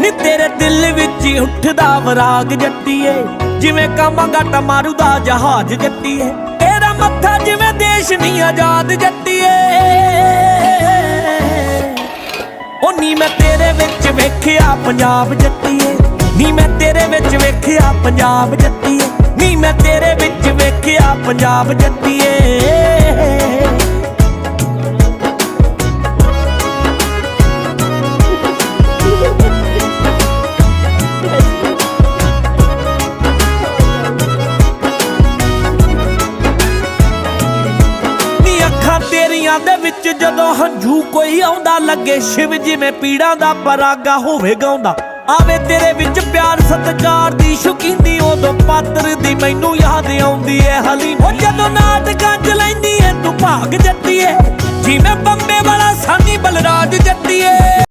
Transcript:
ਨੀ ਤੇਰੇ ਦਿਲ ਵਿੱਚ ਹੀ ਉੱਠਦਾ ਵਰਾਗ ਜੱਟੀਏ। ਜਿਵੇਂ ਕਾਮਾਂਗਾ ਮਾਰੂ ਦਾ ਜਹਾਜ਼ ਜੱਟੀਏ। ਤੇਰਾ ਮੱਥਾ ਜਿਵੇਂ ਦੇਸ਼ ਨਹੀਂ ਆਜ਼ਾਦ ਜੱਟੀਏ। ਉਹ ਨੀ ਮੈਂ ਤੇਰੇ ਵਿੱਚ ਵੇਖਿਆ ਪੰਜਾਬ ਜੱਟੀਏ। ਨੀ ਮੈਂ ਤੇਰੇ ਵਿੱਚ ਵੇਖਿਆ ਪੰਜਾਬ ਜੱਟੀਏ। ਨੀ ਮੈਂ ਤੇਰੇ ਵਿੱਚ ਵੇਖਿਆ ਪੰਜਾਬ ਜੱਟੀਏ। ਤੇਰੀਆਂ ਦੇ ਵਿੱਚ ਜਦੋਂ ਹੰਝੂ ਕੋਈ ਆਉਂਦਾ, ਲੱਗੇ ਸ਼ਿਵ ਜਿਵੇਂ ਪੀੜਾਂ ਦਾ ਪਰਾਗਾ ਹੋਵੇ ਗਾਉਂਦਾ। ਆਵੇ ਤੇਰੇ ਵਿੱਚ ਪਿਆਰ, ਸਤਿਕਾਰ ਦੀ ਸ਼ੁਕੀਨੀ, ਉਦੋਂ ਪਾਤਰ ਦੀ ਮੈਨੂੰ ਯਾਦ ਆਉਂਦੀ ਏ ਹਲੀ ਉਹ ਜਦੋਂ ਨਾਟਕਾਂ ਚ ਲੈਂਦੀ ਏ, ਤੂੰ ਭਾਗ ਜੱਟੀਏ। ਜਿਵੇਂ ਬੰਬੇ ਵਾਲਾ ਸਾਨੀ ਬਲਰਾਜ ਜੱਟੀਏ।